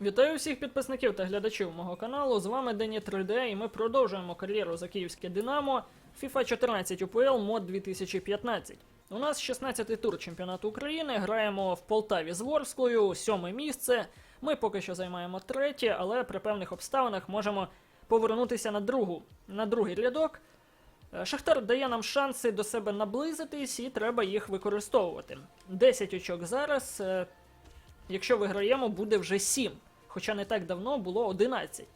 Вітаю всіх підписників та глядачів мого каналу. З вами Дені 3D і ми продовжуємо кар'єру за київське Динамо FIFA 14 UPL мод 2015. У нас 16-й тур чемпіонату України. Граємо в Полтаві з Ворсклою, сьоме місце. Ми поки що займаємо третє, але при певних обставинах можемо повернутися на другу на другий рядок. Е, Шахтар дає нам шанси до себе наблизитись, і треба їх використовувати. 10 очок зараз. е, Якщо виграємо, буде вже 7. Хоча не так давно було 11.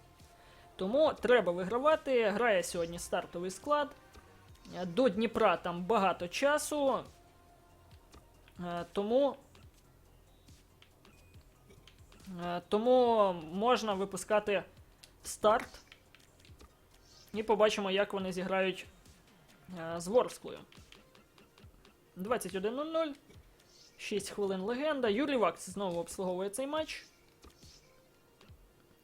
Тому треба вигравати. Грає сьогодні стартовий склад. До Дніпра там багато часу. Е, Тому. е, Тому можна випускати старт. І побачимо, як вони зіграють е, з Ворсклою. 21.00. 6 хвилин легенда. Юрій Вакс знову обслуговує цей матч.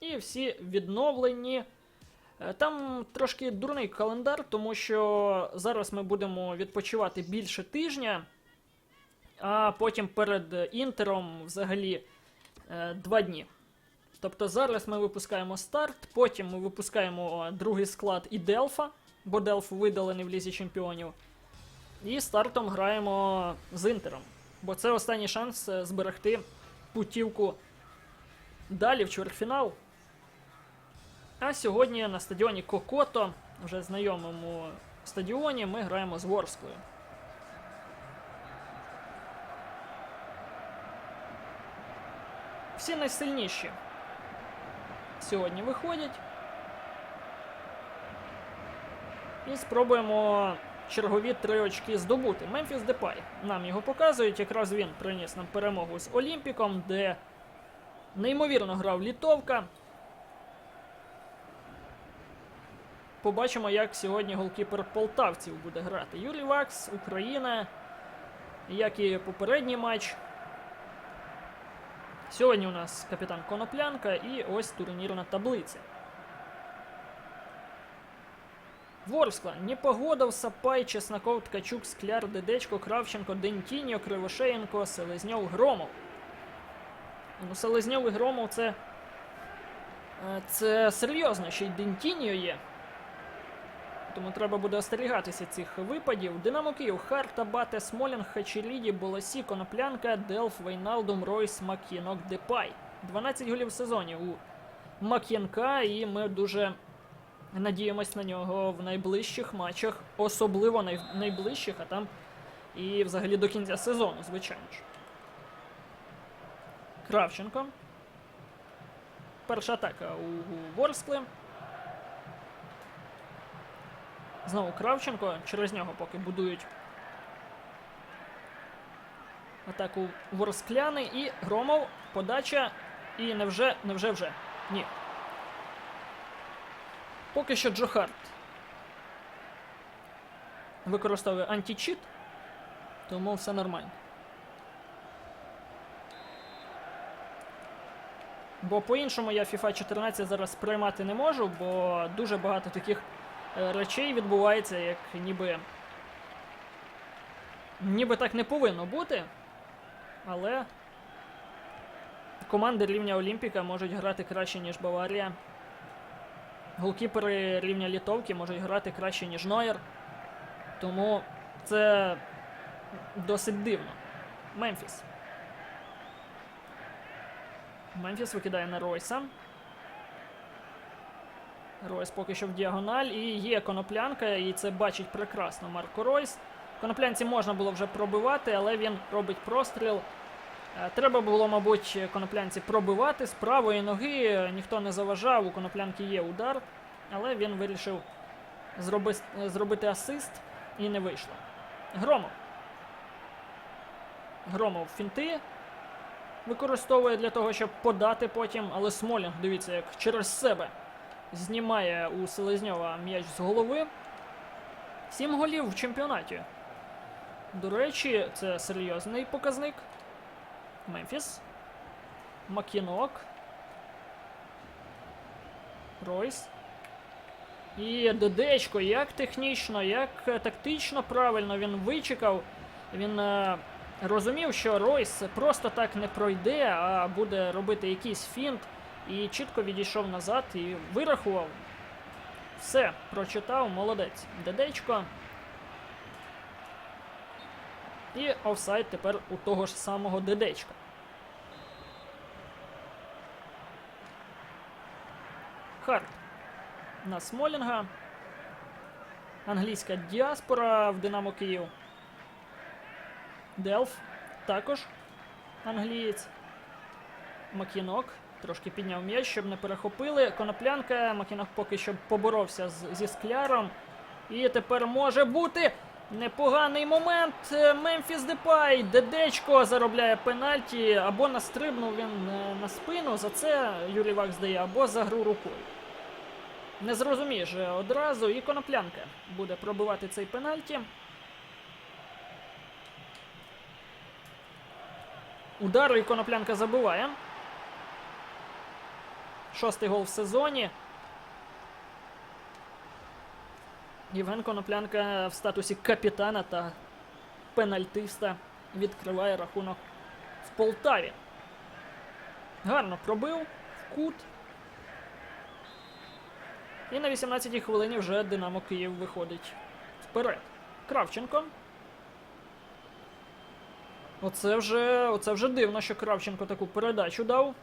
І всі відновлені. Е, Там трошки дурний календар, тому що зараз ми будемо відпочивати більше тижня, а потім перед інтером взагалі е, два дні. Тобто зараз ми випускаємо старт, потім ми випускаємо другий склад і Делфа, бо Делф видалений в лізі чемпіонів. І стартом граємо з інтером. Бо це останній шанс е, зберегти путівку далі в чвертьфінал. А сьогодні на стадіоні Кокото, вже знайомому стадіоні, ми граємо з Ворсклою. Всі найсильніші сьогодні виходять. І спробуємо чергові три очки здобути. Мемфіс Депай. Нам його показують. Якраз він приніс нам перемогу з Олімпіком, де неймовірно грав літовка. Побачимо, як сьогодні голкіпер полтавців буде грати. Юрій Вакс, Україна, як і попередній матч. Сьогодні у нас капітан Коноплянка і ось турнірна таблиця. Ворскла, Непогодов, Сапай, Чесноков, Ткачук, Скляр, Дедечко, Кравченко, Дентіньо, Кривошеєнко, Селезньов, Громов. Ну, Селезньов і Громов це. е, Це серйозно, ще й Дентіньо є. Тому треба буде остерігатися цих випадів. Динамо Київ, Харта, Бате, Смолінг, Хачеліді, Болосі, Коноплянка, Делф, Вейналдум, Ройс, Мак'єнок, Депай. 12 голів в сезоні у Мак'єнка, і ми дуже надіємось на нього в найближчих матчах, особливо най... найближчих, а там і взагалі до кінця сезону, звичайно ж. Кравченко. Перша атака у Ворскли. Знову Кравченко. Через нього поки будують атаку Ворскляни. І Громов. Подача. І невже, невже вже? Ні. Поки що Джо Харт використовує античіт, тому все нормально. Бо по-іншому я FIFA 14 зараз приймати не можу, бо дуже багато таких речей відбувається, як ніби. Ніби так не повинно бути. Але команди рівня Олімпіка можуть грати краще, ніж Баварія. Голкіпери рівня Літовки можуть грати краще, ніж Нойер. Тому це досить дивно. Мемфіс. Мемфіс викидає на Ройса. Ройс поки що в діагональ. І є коноплянка, і це бачить прекрасно Марко Ройс. Коноплянці можна було вже пробивати, але він робить простріл. Е, Треба було, мабуть, коноплянці пробивати з правої ноги. Ніхто не заважав, у коноплянки є удар, але він вирішив зроби, зробити асист і не вийшло. Громов. Громов фінти використовує для того, щоб подати потім, але Смолінг, дивіться, як через себе знімає у Селезньова м'яч з голови. Сім голів в чемпіонаті. До речі, це серйозний показник. Мемфіс. Макінок. Ройс. І Дедечко, як технічно, як тактично правильно він вичекав. Він е, розумів, що Ройс просто так не пройде, а буде робити якийсь фінт і чітко відійшов назад і вирахував. Все, прочитав, молодець. Дедечко. І офсайд тепер у того ж самого Дедечка. Харт на Смолінга. Англійська діаспора в Динамо Київ. Делф також англієць. Макінок трошки підняв м'яч, щоб не перехопили. Коноплянка. Макінок поки що поборовся з, зі скляром. І тепер може бути непоганий момент. Е, Мемфіс Депай. Дедечко заробляє пенальті. Або настрибнув він е, на спину. За це Юрій Вак здає, або за гру рукою. Не зрозумієш одразу. І коноплянка буде пробивати цей пенальті. Удару і коноплянка забиває. Шостий гол в сезоні. Євген Коноплянка в статусі капітана та пенальтиста відкриває рахунок в Полтаві. Гарно пробив в кут. І на 18-й хвилині вже Динамо Київ виходить вперед. Кравченко. Оце вже, оце вже дивно, що Кравченко таку передачу дав.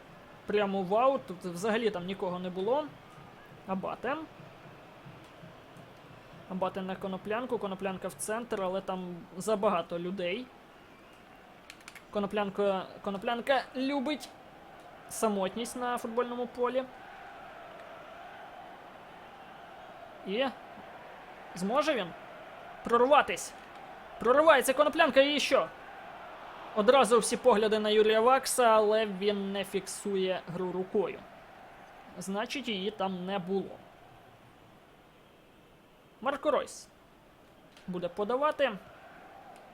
Прямо в аут. Тут взагалі там нікого не було. Абате. Абате на коноплянку, коноплянка в центр, але там забагато людей. Коноплянка, коноплянка любить самотність на футбольному полі. І зможе він прорватись. Проривається коноплянка і що? Одразу всі погляди на Юрія Вакса, але він не фіксує гру рукою. Значить, її там не було. Марко Ройс буде подавати.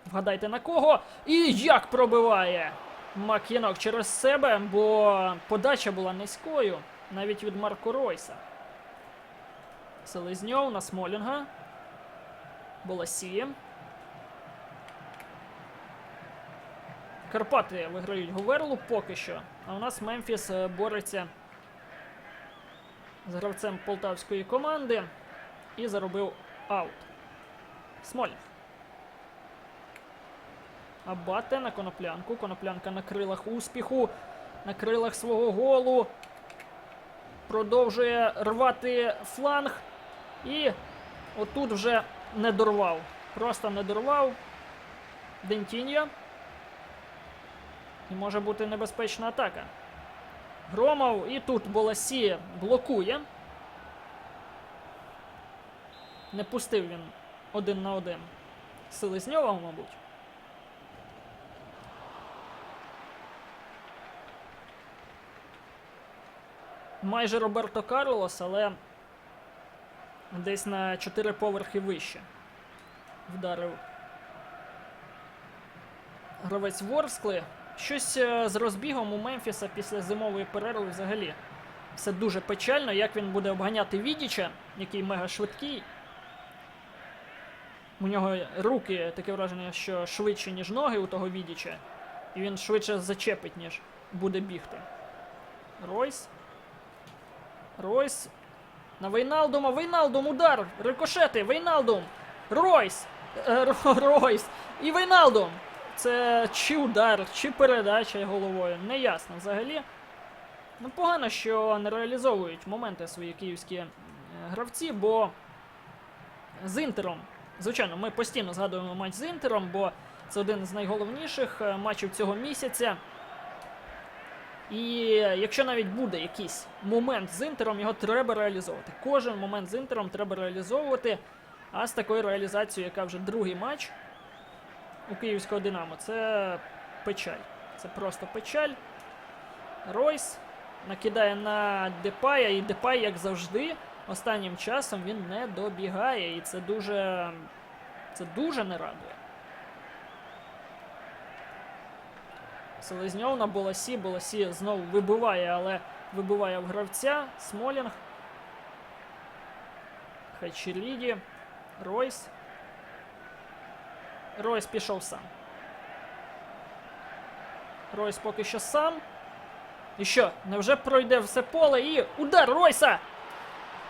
Вгадайте на кого. І як пробиває Макінок через себе, бо подача була низькою навіть від Марко Ройса. Селезньов на Смолінга. Боласіє. Карпати виграють Говерлу поки що. А у нас Мемфіс е, бореться з гравцем полтавської команди і заробив аут. Смолінг. Абате на коноплянку. Коноплянка на крилах успіху, на крилах свого голу. Продовжує рвати фланг. І отут вже не дорвав. Просто не дорвав. Дентіньо. І може бути небезпечна атака. Громов і тут Боласі блокує. Не пустив він один на один. Селезньова, мабуть. Майже Роберто Карлос, але десь на 4 поверхи вище. Вдарив гравець Ворскли. Щось е, з розбігом у Мемфіса після зимової перерви взагалі. Все дуже печально, як він буде обганяти Відіча, який мега швидкий. У нього руки таке враження, що швидше, ніж ноги у того Відіча. І він швидше зачепить, ніж буде бігти. Ройс. Ройс. На Вейналдума. Вейналдум удар. Рикошети. Вейналдум. Ройс. Е, Ройс. І Вейналдум. Це чи удар, чи передача головою. Неясно взагалі. Ну, погано, що не реалізовують моменти свої київські гравці, бо з Інтером. Звичайно, ми постійно згадуємо матч з Інтером, бо це один з найголовніших е, матчів цього місяця. І якщо навіть буде якийсь момент з Інтером, його треба реалізовувати. Кожен момент з Інтером треба реалізовувати. А з такою реалізацією, яка вже другий матч у київського Динамо, це печаль. Це просто печаль. Ройс накидає на Депая, і Депай, як завжди, останнім часом він не добігає. І це дуже. Це дуже не радує. Селезньов на Боласі. Боласі знову вибиває, але вибиває в гравця. Смолінг. Хачеліді. Ройс. Ройс пішов сам. Ройс поки що сам. І що? Невже пройде все поле і удар Ройса?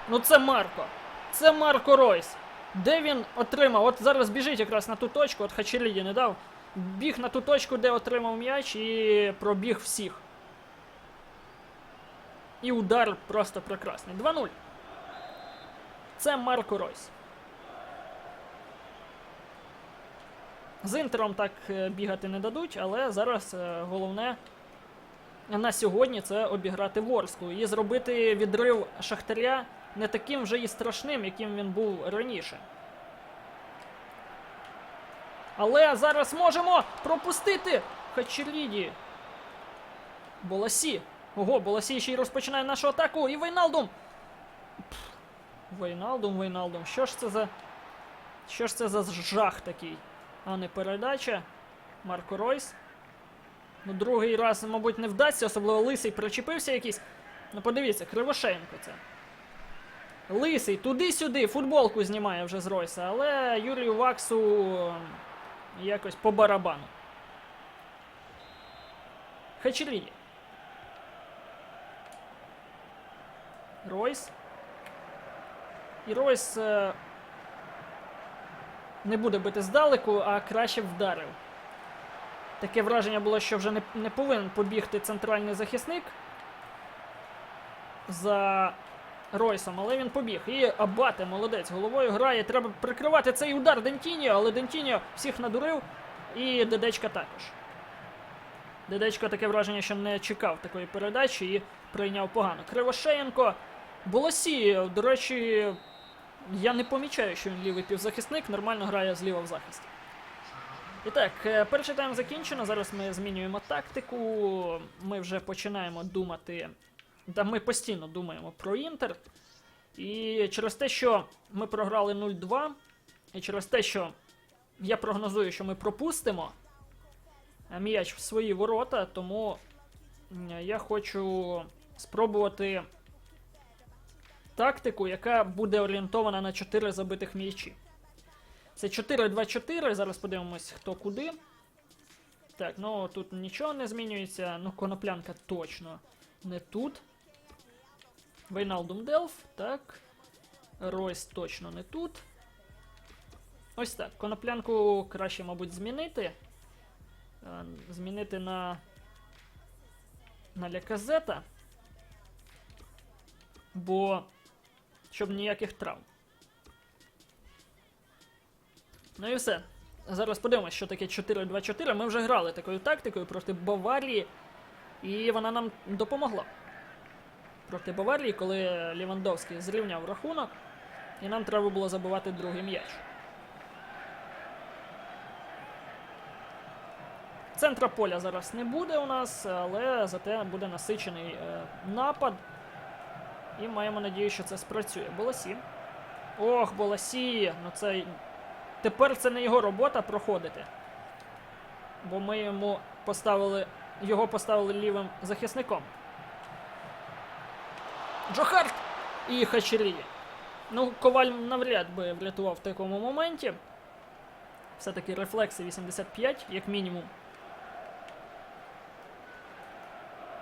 Ну це Марко. Це Марко Ройс. Де він отримав? От зараз біжить якраз на ту точку, от Хачеліді не дав. Біг на ту точку, де отримав м'яч і пробіг всіх. І удар просто прекрасний. 2-0. Це Марко Ройс. З інтером так е, бігати не дадуть, але зараз е, головне на сьогодні це обіграти Ворсклу і зробити відрив Шахтаря не таким вже і страшним, яким він був раніше. Але зараз можемо пропустити Хачеліді. Боласі. Ого, Боласі ще й розпочинає нашу атаку. І Вейналдум. Вейналдум, Вейналдум. Що ж це за. Що ж це за жах такий? А не передача. Марко Ройс. Ну, другий раз, мабуть, не вдасться, особливо лисий причепився якийсь. Ну, подивіться, Кривошеєнко це. Лисий туди-сюди, футболку знімає вже з Ройса, але Юрію Ваксу якось по барабану. Хачеліді. Ройс. І Ройс е, не буде бити здалеку, а краще вдарив. Таке враження було, що вже не, не повинен побігти центральний захисник за Ройсом, але він побіг. І Абате, молодець, головою грає. Треба прикривати цей удар Дентіньо, але Дентіньо всіх надурив. І Дедечка також. Дедечко таке враження, що не чекав такої передачі і прийняв погано. Кривошеєнко. Болосі, до речі, я не помічаю, що він лівий півзахисник, нормально грає зліва в захисті. І так, е, перший тайм закінчено. Зараз ми змінюємо тактику. Ми вже починаємо думати. Та ми постійно думаємо про Інтер. І через те, що ми програли 0-2, і через те, що я прогнозую, що ми пропустимо е, м'яч в свої ворота, тому я хочу спробувати тактику, яка буде орієнтована на 4 забитих м'ячі. Це 4-2-4. Зараз подивимось, хто куди. Так, ну тут нічого не змінюється. Ну, коноплянка точно не тут. Вейналдум Делф, так. Ройс точно не тут. Ось так. Коноплянку краще, мабуть, змінити. Е, Змінити на. На Ляказета. Бо. Щоб ніяких травм. Ну і все. Зараз подивимось, що таке 4-2-4. Ми вже грали такою тактикою проти Баварії, і вона нам допомогла. Проти Баварії, коли Лівандовський зрівняв рахунок, і нам треба було забивати другий м'яч. Центра поля зараз не буде у нас, але зате буде насичений е, напад. І маємо надію, що це спрацює. Боласі. Ох, Боласі! Ну це Тепер це не його робота проходити. Бо ми йому поставили. Його поставили лівим захисником. Джохарт і Хачерії. Ну, коваль навряд би врятував в такому моменті. Все-таки рефлекси 85, як мінімум.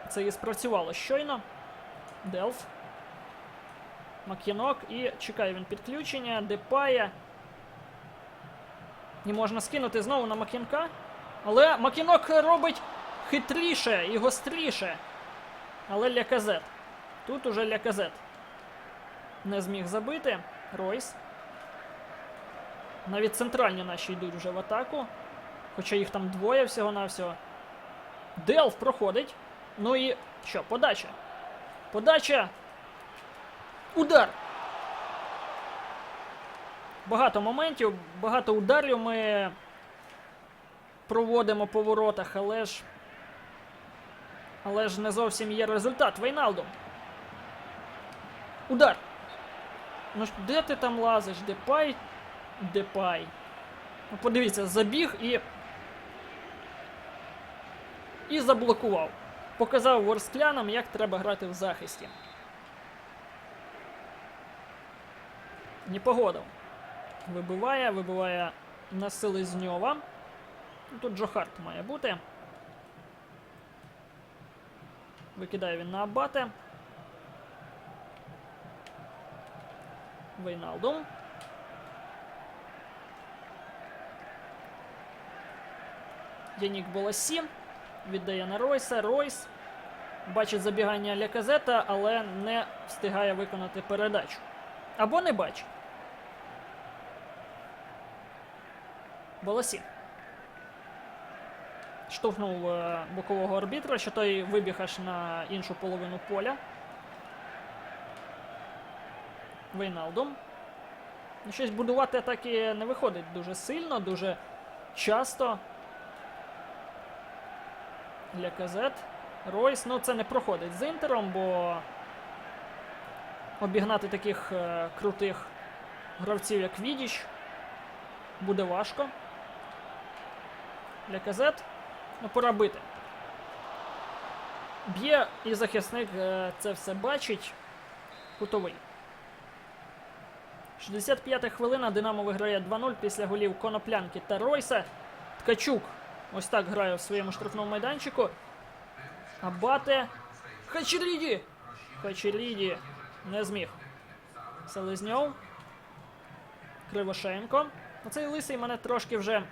Це і спрацювало щойно. Делф. Мак'янок і чекає він підключення. Депая. І можна скинути знову на Макінка. Але Макінок робить хитріше і гостріше. Але Ляказет. Тут уже Ляказет. Не зміг забити. Ройс. Навіть центральні наші йдуть вже в атаку. Хоча їх там двоє всього-навсього. Делф проходить. Ну і що? Подача. Подача. Удар. Багато моментів, багато ударів ми проводимо по воротах, але ж. Але ж не зовсім є результат. Вейналдо. Удар. Ну ж де ти там лазиш? Депай? Депай. Ну, подивіться, забіг і. І заблокував. Показав ворсклянам, як треба грати в захисті. Непогодов. Вибиває, вибиває на Селезньова. Тут Джохарт має бути. Викидає він на Абате. Вейналдум. Янік Боласі. Віддає на Ройса. Ройс. Бачить забігання Ляказета, але не встигає виконати передачу. Або не бачить. Боласі. Штовхнув е, бокового арбітра, що той вибіг аж на іншу половину поля. Вейналдум. Ну, Щось будувати атаки не виходить дуже сильно, дуже часто. Для казет. Ройс, ну це не проходить з інтером, бо обігнати таких е, крутих гравців, як Відіч, буде важко. Для казет. Ну, пора бити. Б'є і захисник е, це все бачить. Кутовий. 65-та хвилина. Динамо виграє 2-0 після голів Коноплянки та Ройса. Ткачук ось так грає в своєму штрафному майданчику. Абате. Хачеріді! Хачеріді не зміг. Селезньов. Кривошенко. Оцей лисий мене трошки вже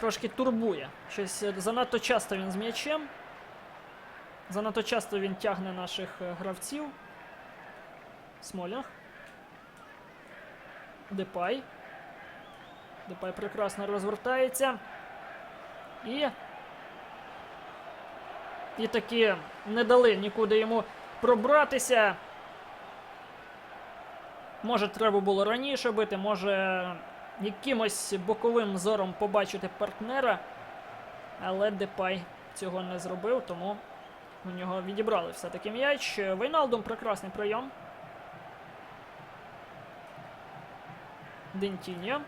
трошки турбує. Щось е, занадто часто він з м'ячем. Занадто часто він тягне наших е, гравців. Смолінг. Депай. Депай прекрасно розвертається. І. І таки не дали нікуди йому пробратися. Може, треба було раніше бити, може якимось боковим зором побачити партнера. Але Депай цього не зробив, тому у нього відібрали все-таки м'яч. Вейналдум прекрасний прийом. Дентіньо.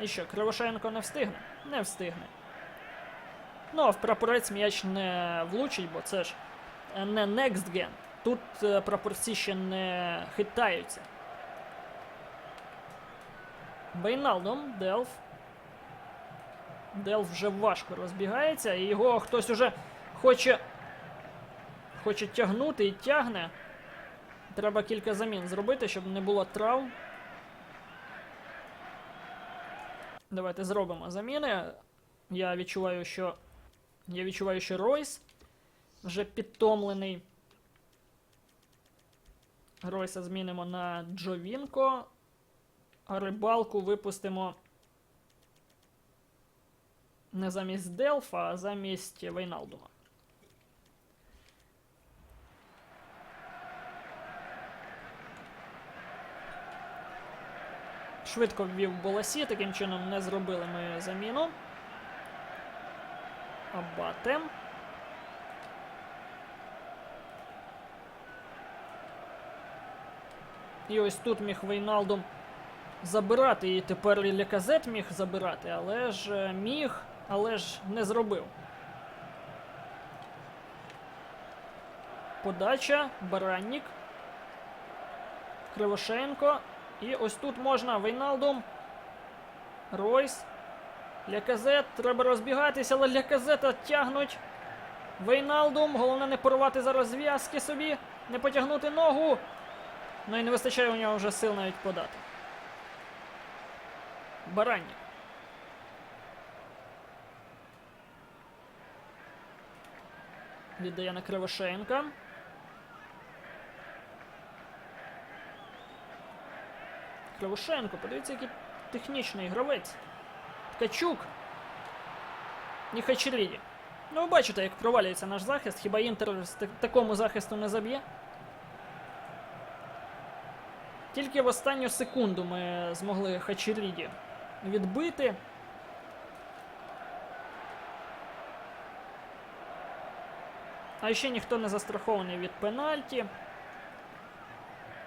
І що, Кривошенко не встигне? Не встигне. Ну, а в прапорець м'яч не влучить, бо це ж не Next Gen. Тут е, прапорці ще не хитаються. Бейналдом, Делф. Делф вже важко розбігається, і його хтось уже хоче. Хоче тягнути і тягне. Треба кілька замін зробити, щоб не було травм. Давайте зробимо заміни. Я відчуваю, що. Я відчуваю, що Ройс вже підтомлений. Ройса змінимо на Джовінко. А рибалку випустимо не замість Делфа, а замість Вейналдума. Швидко ввів Боласі, таким чином не зробили ми заміну. Абате. І ось тут міг Вейналдум забирати. І тепер і Ляказет міг забирати, але ж е, міг, але ж не зробив. Подача, Бараннік. Кривошенко. І ось тут можна Вейналдум. Ройс. Ляказет. Треба розбігатися, але Ляказета тягнуть. Вейналдум. Головне не порвати зараз зв'язки собі. Не потягнути ногу. Ну і не вистачає у нього вже сил навіть подати. Баранник. Віддає на Кривошенка. Кривошенко, подивіться, який технічний гравець. Ткачук. І Хачеріді. Ну, ви бачите, як провалюється наш захист. Хіба Інтер з такому захисту не заб'є? Тільки в останню секунду ми змогли Хачеріді відбити. А ще ніхто не застрахований від пенальті.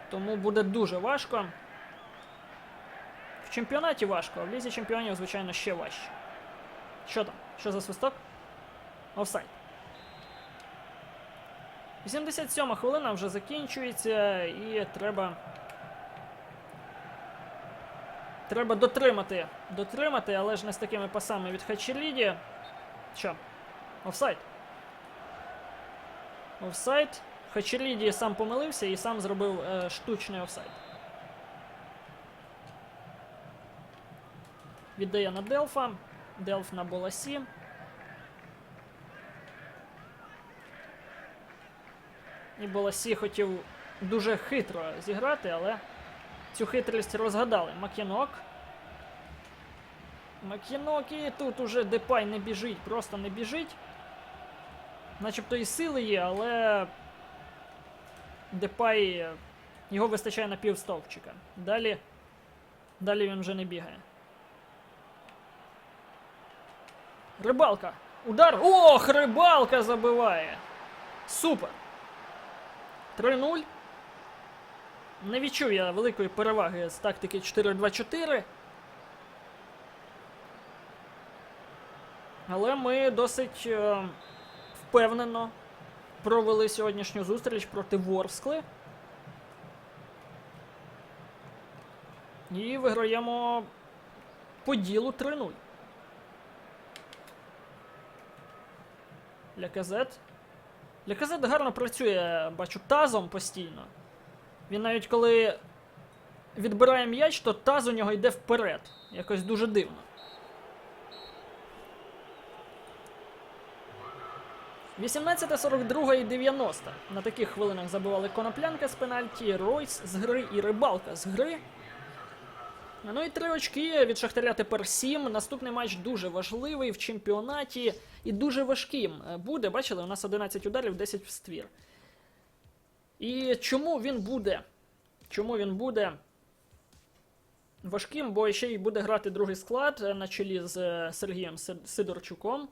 Тому буде дуже важко. Чемпіонаті важко, а в лізі чемпіонів, звичайно, ще важче. Що там? Що за свисток? Офсайд. 87 хвилина вже закінчується, і треба. Треба дотримати. Дотримати, але ж не з такими пасами від Хачеліді. Що? Офсайд. Офсайд. Хачеріді сам помилився і сам зробив е, штучний офсайд. Віддає на Делфа. Делф на Боласі. І Боласі хотів дуже хитро зіграти, але цю хитрість розгадали. Макінок. Макінок і тут уже Депай не біжить, просто не біжить. Начебто і сили є, але Депай його вистачає на пів стовпчика. Далі. Далі він вже не бігає. Рибалка. Удар. Ох, рибалка забиває. Супер. 3-0. Не відчув я великої переваги з тактики 4-2-4. Але ми досить е, впевнено провели сьогоднішню зустріч проти Ворскли. І виграємо по ділу 3-0. Ляказет. Ляказет гарно працює, бачу, тазом постійно. Він навіть коли відбирає м'яч, то таз у нього йде вперед. Якось дуже дивно. 18, 42 і 90. На таких хвилинах забивали Коноплянка з пенальті, Ройс з гри і Рибалка з гри. Ну і три очки від Шахтаря тепер сім. Наступний матч дуже важливий в чемпіонаті і дуже важким е, буде. Бачили, у нас 11 ударів, 10 в ствір. І чому він буде? Чому він буде важким? Бо ще й буде грати другий склад е, на чолі з е, Сергієм Сидорчуком.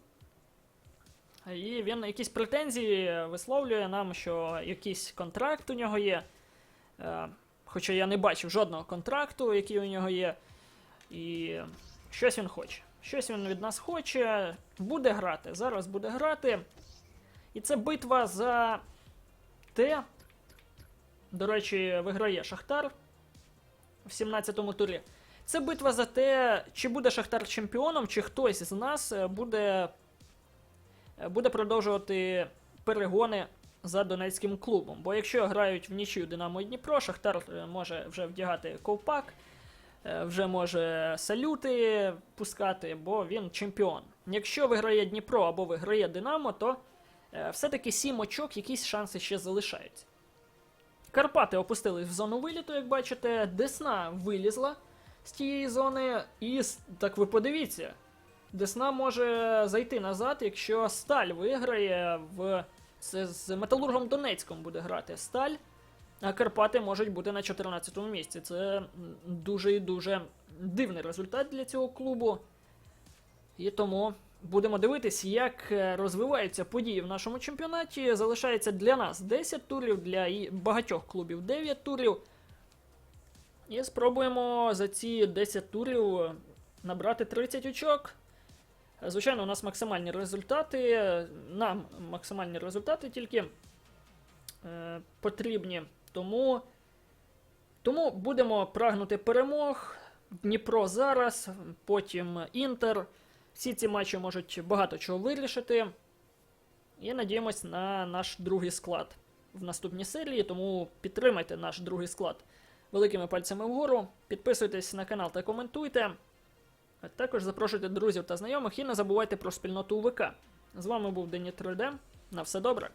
І він якісь претензії висловлює нам, що якийсь контракт у нього є. Хоча я не бачив жодного контракту, який у нього є. І щось він хоче. Щось він від нас хоче. Буде грати. Зараз буде грати. І це битва за те. До речі, виграє Шахтар в 17-му турі. Це битва за те, чи буде Шахтар чемпіоном, чи хтось з нас буде, буде продовжувати перегони за донецьким клубом. Бо якщо грають в нічию Динамо і Дніпро, Шахтар е, може вже вдягати ковпак, е, вже може салюти пускати, бо він чемпіон. Якщо виграє Дніпро або виграє Динамо, то е, все-таки сім очок, якісь шанси ще залишаються. Карпати опустились в зону виліту, як бачите. Десна вилізла з тієї зони, і так ви подивіться. Десна може зайти назад, якщо Сталь виграє в це з Металургом Донецьком буде грати Сталь, а Карпати можуть бути на 14-му місці. Це дуже і дуже дивний результат для цього клубу. І тому будемо дивитись, як е, розвиваються події в нашому чемпіонаті. Залишається для нас 10 турів, для багатьох клубів 9 турів. І спробуємо за ці 10 турів набрати 30 очок. Звичайно, у нас максимальні результати. Нам максимальні результати тільки е, потрібні. Тому, тому будемо прагнути перемог. Дніпро зараз, потім Інтер. Всі ці матчі можуть багато чого вирішити. І надіємось на наш другий склад в наступній серії. Тому підтримайте наш другий склад великими пальцями вгору. Підписуйтесь на канал та коментуйте. Також запрошуйте друзів та знайомих і не забувайте про спільноту УВК. З вами був Дені 3D. На все добре.